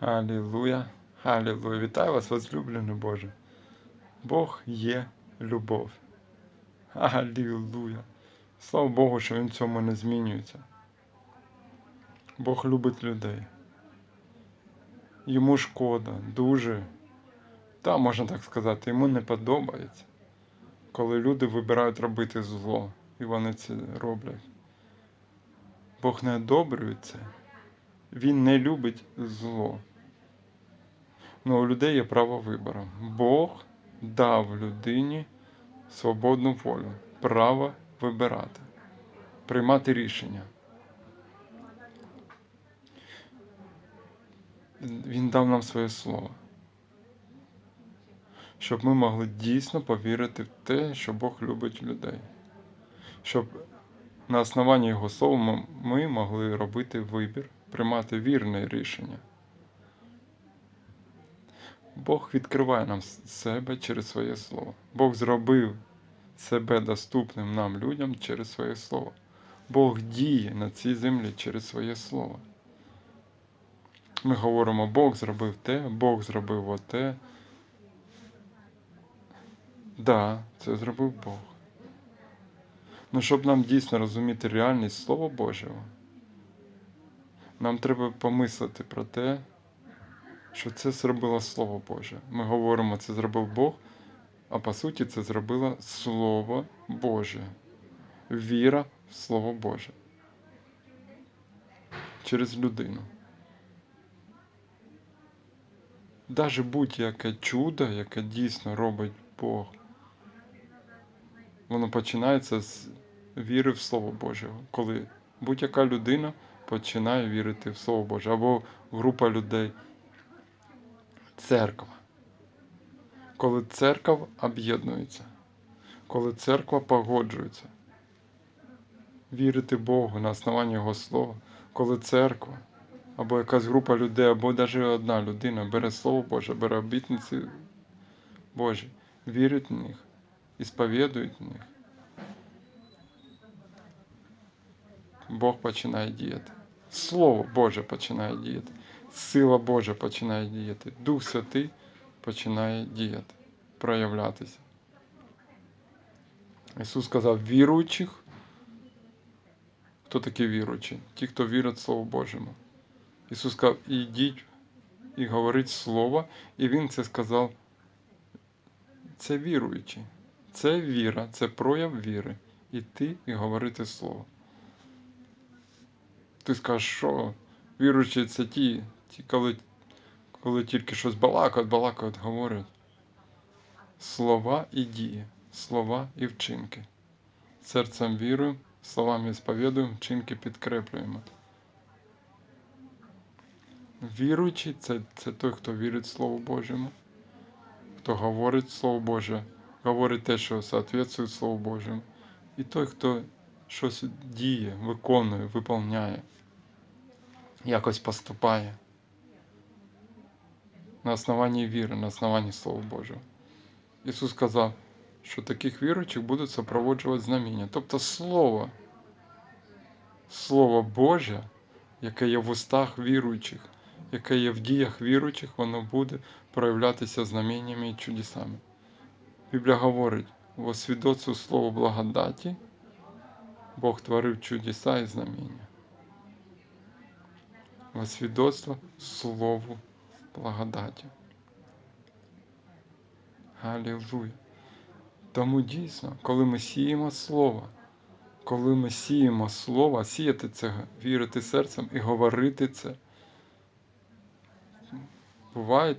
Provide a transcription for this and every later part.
Алілуя, Алілуя. Вітаю вас, возлюблений Боже. Бог є любов. Алілуя. Слава Богу, що Він цьому не змінюється. Бог любить людей. Йому шкода, дуже. Та, можна так сказати, йому не подобається, коли люди вибирають робити зло, і вони це роблять. Бог не одобрює це. Він не любить зло. Ну, у людей є право вибору. Бог дав людині свободну волю, право вибирати, приймати рішення. Він дав нам своє слово, щоб ми могли дійсно повірити в те, що Бог любить людей. Щоб на основанні Його слова ми- могли робити вибір, приймати вірне рішення. Бог відкриває нам себе через своє слово. Бог зробив себе доступним нам людям через своє слово. Бог діє на цій землі через своє слово. Ми говоримо, Бог зробив те, Бог зробив оте. Да, це зробив Бог. Ну, щоб нам дійсно розуміти реальність Слова Божого, нам треба помислити про те, що це зробило Слово Боже. Ми говоримо, це зробив Бог, а по суті це зробило Слово Боже. Віра в Слово Боже. Через людину. Даже будь-яке чудо, яке дійсно робить Бог, воно починається з віри в Слово Боже. Коли будь-яка людина починає вірити в Слово Боже, або група людей, церква. Коли церква об'єднується, коли церква погоджується, вірити Богу на основанні Його слова, коли церква або якась група людей, або навіть одна людина бере Слово Боже, бере обітниці Божі, вірить в них і в них. Бог починає діяти. Слово Боже починає діяти. Сила Божа починає діяти. Дух Святий починає діяти, проявлятися. Ісус сказав, віруючих. Хто такі віруючі? Ті, хто вірить Слову Божому. Ісус сказав, ідіть і говорить Слово, і Він це сказав. Це віруючі. Це віра, це прояв віри. Іти і говорити Слово. Ти скажеш, що віруючі це ті, ті коли, коли тільки щось балакають, балакають, говорять. Слова і дії, слова і вчинки. Серцем вірую, словами сповідуємо, вчинки підкреплюємо. Віруючий це, це той, хто вірить Слову Божому, хто говорить Слово Боже, говорить те, що соответствує Слову Божому. І той, хто щось діє, виконує, виповняє, якось поступає на основанні віри, на основанні Слова Божого. Ісус сказав, що таких віруючих будуть супроводжувати знаміння. Тобто Слово, Слово Боже, яке є в устах віруючих, яке є в діях віруючих, воно буде проявлятися знаміннями і чудесами. Біблія говорить, во свідоцтву Слово благодаті Бог творив чудеса і знаміння. Во Слову благодаті. Алілуя. Тому дійсно, коли ми сіємо Слово, коли ми сіємо Слово, сіяти це, вірити серцем і говорити це. Буває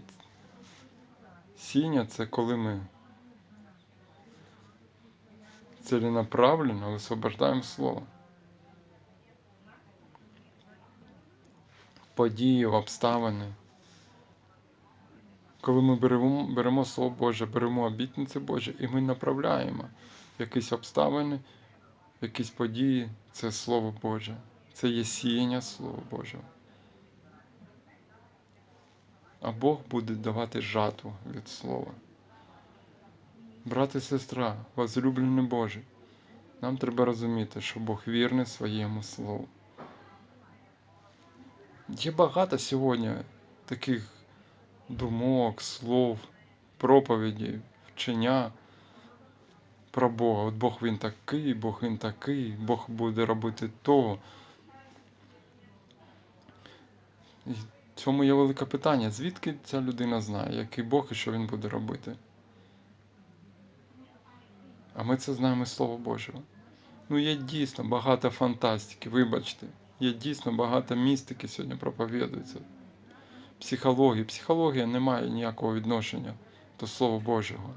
сіння це коли ми целенаправленно висвобождаємо Слово. Події, обставини. Коли ми беремо, беремо Слово Боже, беремо обітниці Божі і ми направляємо якісь обставини, якісь події, це Слово Боже. Це є сіяння Слова Божого. А Бог буде давати жатву від Слова. Брат і сестра, возлюблений Божий, нам треба розуміти, що Бог вірний своєму слову. Є багато сьогодні таких думок, слов, проповідей, вчення про Бога. От Бог він такий, Бог він такий, Бог буде робити то. І в цьому є велике питання. Звідки ця людина знає, який Бог і що він буде робити? А ми це знаємо з Слова Божого. Ну, є дійсно багато фантастики, вибачте. Є дійсно багато містики сьогодні проповідується. Психології. Психологія не має ніякого відношення до Слова Божого.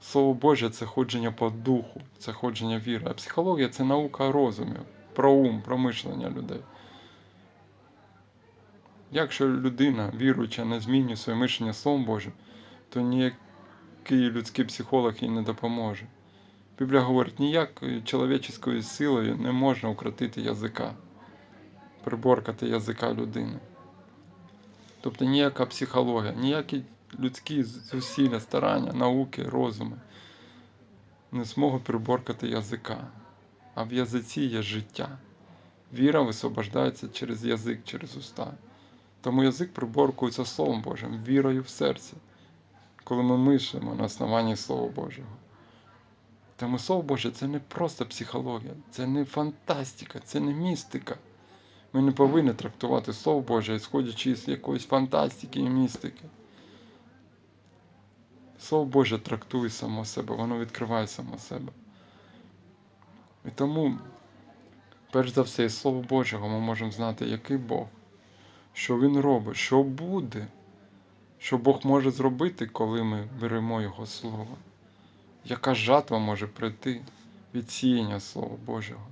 Слово Боже це ходження по духу, це ходження віри. А психологія це наука розумів, про ум, про мишлення людей. Якщо людина, віруюча, не змінює своє мишлення Словом Божим, то ніякий людський психолог їй не допоможе. Біблія говорить, ніякою чоловічою силою не можна укротити язика, приборкати язика людини. Тобто ніяка психологія, ніякі людські зусилля, старання, науки, розуми не зможуть приборкати язика. А в язиці є життя. Віра висвобождається через язик, через уста. Тому язик приборкується Словом Божим, вірою в серці, коли ми мислимо на основанні Слова Божого. Тому Слово Боже це не просто психологія, це не фантастика, це не містика. Ми не повинні трактувати Слово Боже, сходячи з якоїсь фантастики і містики. Слово Боже трактує само себе, воно відкриває само себе. І тому, перш за все, із Слова Божого ми можемо знати, який Бог, що Він робить, що буде, що Бог може зробити, коли ми беремо Його Слово. Яка жатва може прийти від сіяння Слова Божого?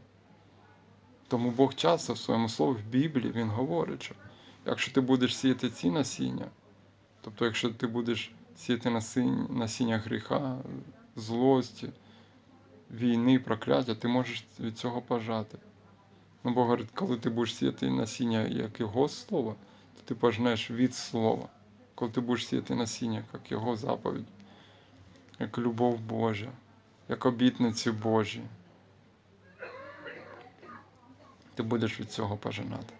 Тому Бог часто в своєму слові в Біблії Він говорить, що якщо ти будеш сіяти ці насіння, тобто, якщо ти будеш сіяти насіння, гріха, злості, війни, прокляття, ти можеш від цього пожати. Ну, Бог говорить, коли ти будеш сіяти насіння як Його Слово, то ти пожнеш від Слова. Коли ти будеш сіяти насіння, як Його заповідь, як любов Божа, як обітниці Божі, ти будеш від цього пожинати.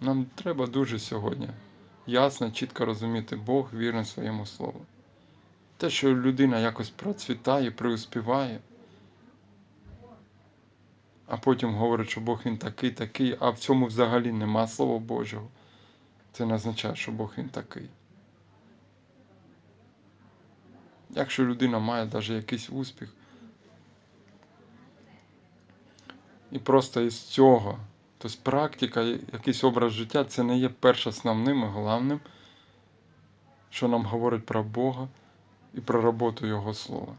Нам треба дуже сьогодні ясно, чітко розуміти Бог вірний своєму слову. Те, що людина якось процвітає, преуспіває, а потім говорить, що Бог він такий, такий, а в цьому взагалі нема Слова Божого. Це не означає, що Бог він такий. Якщо людина має навіть якийсь успіх, і просто із цього, тобто практика, якийсь образ життя, це не є першосновним і головним, що нам говорить про Бога і про роботу Його Слова.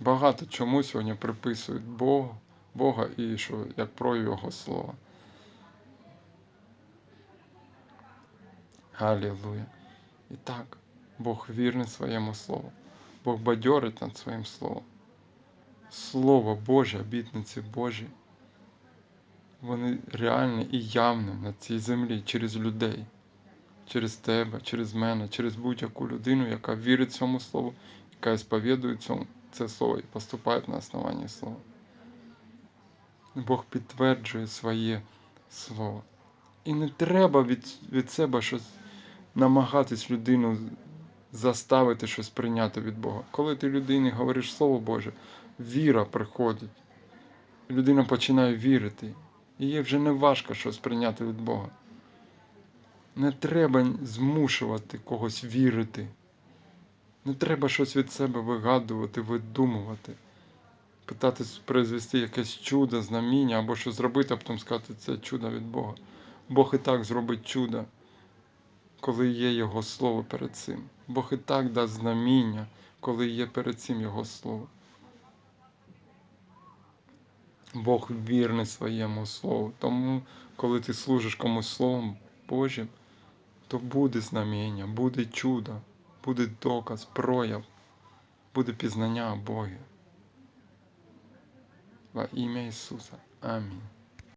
Багато чому сьогодні приписують Богу, Бога і що як про Його Слово. Аллилуйя. І так, Бог вірний своєму Слову. Бог бадьорить над своїм Словом. Слово Боже, обітниці Божі, вони реальні і явні на цій землі через людей, через тебе, через мене, через будь-яку людину, яка вірить цьому слову, яка сповідує це слово і поступає на основанні слова. Бог підтверджує своє слово. І не треба від, від себе щось намагатись людину заставити щось прийняти від Бога. Коли ти людині говориш Слово Боже, віра приходить. Людина починає вірити. І їй вже не важко щось прийняти від Бога. Не треба змушувати когось вірити. Не треба щось від себе вигадувати, видумувати, питатись призвести якесь чудо, знаміння або що зробити, а потім сказати, це чудо від Бога. Бог і так зробить чудо, коли є Його Слово перед цим. Бог і так дасть знаміння, коли є перед цим Його Слово. Бог вірний своєму Слову. Тому, коли ти служиш комусь Словом Божим, то буде знаміння, буде чудо, буде доказ, прояв, буде пізнання Бога. Во ім'я Ісуса. Амінь.